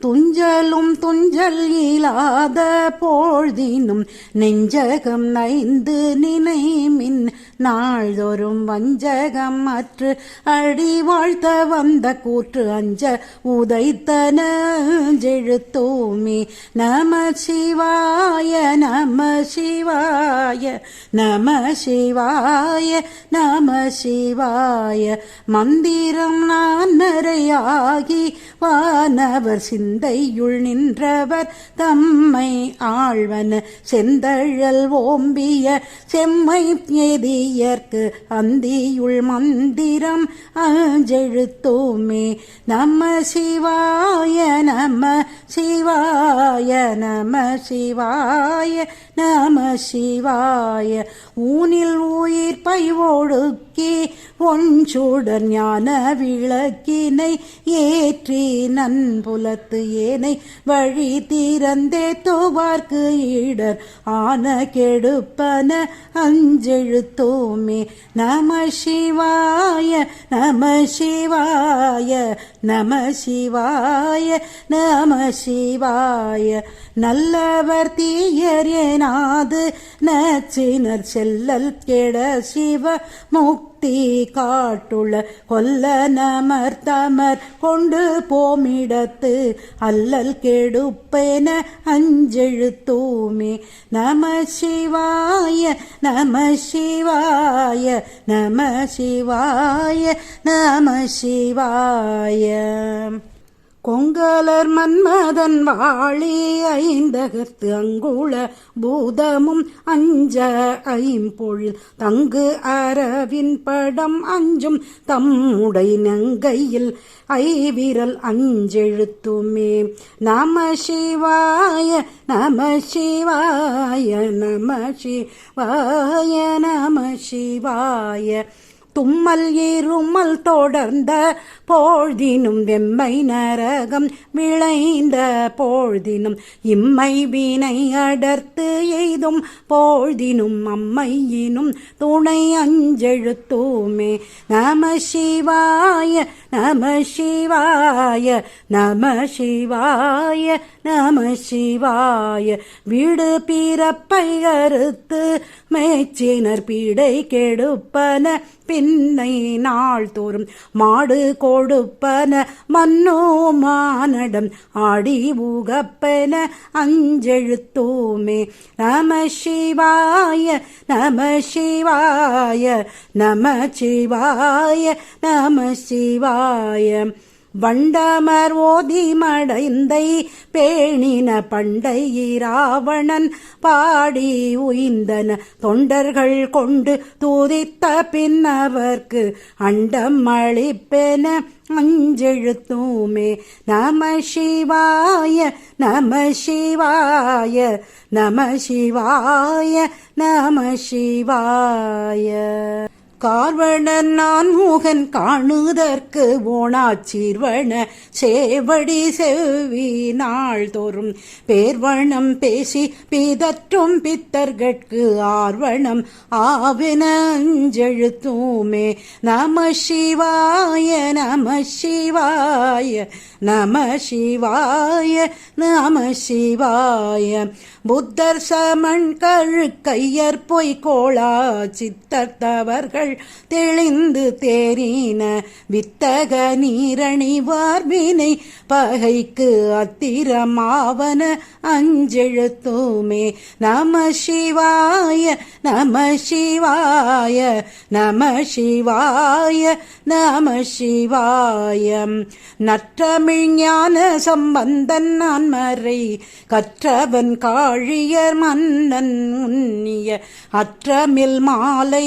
துஞ்சலும் துஞ்சல் இல்லாத போழ்தினும் நெஞ்சகம் நைந்து நினைமின் நாள்தோறும் வஞ்சகம் அற்று அடி வாழ்த்த வந்த கூற்று அஞ்ச உதைத்தன ஜெழுத்தோமே நம சிவாய நம சிவாய நம சிவாய நம சிவாய மந்திரம் நான் நரையாகி வானவர் சிந்த சிந்தையுள் நின்றவர் தம்மை ஆழ்வன செந்தழல் ஓம்பிய செம்மை எதியர்க்கு அந்தியுள் மந்திரம் அஞ்செழுத்தோமே. நம சிவாய நம சிவாய நம சிவாய நம சிவாய. ஊனில் உயிர் பைவோடுக்கி ஒன்றுடன் ஞான விளக்கினை ஏற்றி நன்புலத்து காத்து ஏனை வழி தீரந்தே தோவார்க்கு ஈடர். ஆன கெடுப்பன அஞ்செழுத்தோமே. நம சிவாய நம சிவாய நம சிவாய நம சிவாய. நல்லவர் தீயர் ஏனாது நச்சினர் செல்லல் கெட சிவ முக்தி காட்டுள்ள கொல்ல நமர் தமர் கொண்டு போமிடத்து அல்லல் கெடுப்பேன அஞ்செழுத்தூமே. நம சிவாய நம சிவாய நம சிவாய நம சிவாய. கொங்கலர் மன்மதன் வாழி ஐந்தகத்து அங்குள பூதமும் அஞ்ச ஐம்பொழில். தங்கு அரவின் படம் அஞ்சும் தம்முடை நங்கையில் ஐவிரல் அஞ்செழுத்துமே. நம சிவாய நம சிவாய நம சிவாய நம சிவாய தும்மல் இருமல் தொடர்ந்த போழ்தினும் வெம்மை நரகம் விளைந்த போழ்தினும் இம்மை வினை அடர்த்து எய்தும் போழ்தினும் அம்மையினும் துணை அஞ்செழுத்தூமே. நம சிவாய நம சிவாய நம சிவாய நம சிவாய. வீடு பிறப்பை அறுத்து மேச்சினர் பீடை கெடுப்பன பின் என்னை நாள் தோறும் மாடு கொடுப்பன மன்னோ மானடம் ஆடி ஊகப்பன அஞ்செழுத்தோமே. நம சிவாய நம சிவாய நம சிவாய நம சிவாய வண்டமர் ஓதி மடைந்தை பேணின பண்டை இராவணன் பாடி உயிந்தன தொண்டர்கள் கொண்டு தூதித்த பின்னவர்க்கு அண்டம் அளிப்பென அஞ்செழுத்தூமே. நம சிவாய நம சிவாய நம சிவாய நம சிவாய. கார்வணன் நான் மூகன் காணுதற்கு ஓணாச்சீர்வண சேவடி செவ்வி நாள்தோறும் பேர்வணம் பேசி பிதற்றும் பித்தர்கட்கு ஆர்வணம் ஆவினஞ்செழுத்துமே நம சிவாய நம சிவாய நம சிவாய நம சிவாய. புத்தர் சமன் கழுக்கையர் சித்தர் தவர்கள் தெளிந்து தேறின வித்தக நீரணி வார்வினை பகைக்கு அத்திரமாவன அஞ்செழுத்துமே நம சிவாய நம சிவாய நம சிவாய நம சிவாய நற்றமிழ்ஞான சம்பந்தன் நான் மறை கற்றவன் காழியர் மன்னன் உன்னிய அற்றமில் மாலை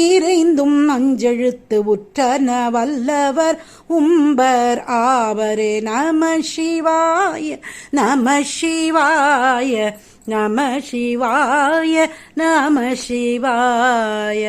ஈரைந்தும் அஞ்செழுத்து உற்றன வல்லவர் உம்பர் ஆவரே நம சிவாய நம சிவாய நம சிவாய நம சிவாய.